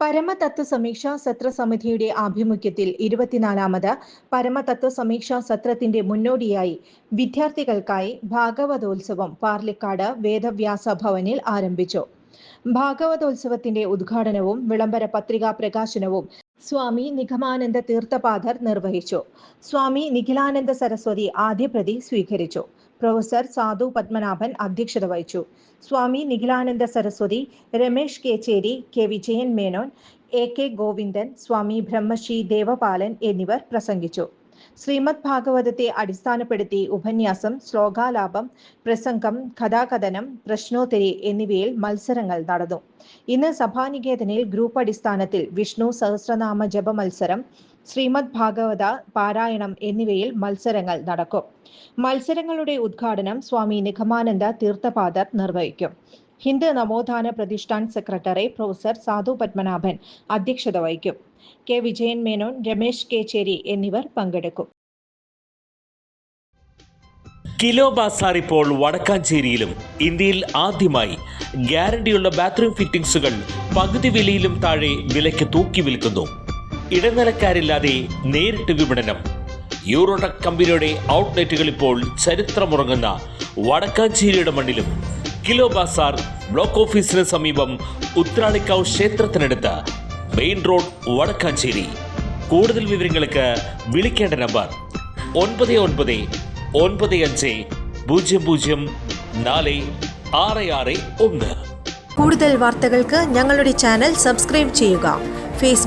പരമതത്വ സമീക്ഷാ സത്ര സമിതിയുടെ ആഭിമുഖ്യത്തിൽ ഇരുപത്തിനാലാമത് പരമതത്വ സമീക്ഷാ സത്രത്തിന്റെ മുന്നോടിയായി വിദ്യാർത്ഥികൾക്കായി ഭാഗവതോത്സവം പാർലിക്കാട് വേദവ്യാസ ഭവനിൽ ആരംഭിച്ചു. ഭാഗവതോത്സവത്തിന്റെ ഉദ്ഘാടനവും വിളംബര പത്രികാ പ്രകാശനവും സ്വാമി നിഗമാനന്ദ തീർത്ഥപാദർ നിർവഹിച്ചു. സ്വാമി നിഖിലാനന്ദ സരസ്വതി ആദ്യപ്രതി സ്വീകരിച്ചു. പ്രൊഫസർ സാധു പത്മനാഭൻ അധ്യക്ഷത വഹിച്ചു. Swami Nikhilananda Saraswathi Ramesh Kecheri K Vijayan Menon A K Govindan Swami Brahmashri Devapalan എന്നിവർ പ്രസംഗിച്ചു. ശ്രീമദ് ഭാഗവതത്തെ അടിസ്ഥാനപ്പെടുത്തി ഉപന്യാസം ശ്ലോകാലാപം പ്രസംഗം കഥാകഥനം പ്രശ്നോത്തരി എന്നിവയിൽ മത്സരങ്ങൾ നടന്നു. ഇന്ന് സഭാനികേതനിൽ ഗ്രൂപ്പ് അടിസ്ഥാനത്തിൽ വിഷ്ണു സഹസ്രനാമ ജപ മത്സരം ശ്രീമദ് ഭാഗവത പാരായണം എന്നിവയിൽ മത്സരങ്ങൾ നടക്കും. മത്സരങ്ങളുടെ ഉദ്ഘാടനം സ്വാമി നിഗമാനന്ദ തീർത്ഥപാദർ നിർവഹിക്കും. ഹിന്ദു നവോത്ഥാന പ്രതിഷ്ഠാൻ സെക്രട്ടറി പ്രൊഫസർ സാധു പത്മനാഭൻ അധ്യക്ഷത വഹിക്കും. കെ. വിജയൻ മേനോൻ രമേശ് കേച്ചേരി എന്നിവർ പങ്കെടുക്കും. കിലോ ബാസാർ ഇപ്പോൾ വടക്കാഞ്ചേരിയിലും. ഇന്ത്യയിൽ ആദ്യമായി ഗ്യാരണ്ടിയുള്ള ബാത്റൂം ഫിറ്റിംഗ്സുകൾ പകുതി വിലയിലും താഴെ വിലയ്ക്ക് തൂക്കി വിൽക്കുന്നു. ഇടനിലക്കാരില്ലാതെ നേരിട്ട് വിപണനം. യൂറോടക് കമ്പനിയുടെ ഔട്ട്ലെറ്റുകൾ ഇപ്പോൾ ചരിത്രമുറങ്ങുന്ന വടക്കാഞ്ചേരിയുടെ മണ്ണിലും കിലോ ബാസാർ ബ്ലോക്ക് ഓഫീസിന് സമീപം ഉത്രാളിക്കാവ് ക്ഷേത്രത്തിനടുത്ത് മെയിൻ റോഡ് വടക്കാഞ്ചേരി. കൂടുതൽ വിവരങ്ങൾക്ക് വിളിക്കേണ്ട നമ്പർ ഒൻപത് ഒൻപത് ഒൻപത് അഞ്ച് പൂജ്യം പൂജ്യം നാല് ആറ് ആറ് ഒന്ന്. കൂടുതൽ വാർത്തകൾക്ക് ഞങ്ങളുടെ ചാനൽ സബ്സ്ക്രൈബ് ചെയ്യുക. ഫേസ്ബുക്ക്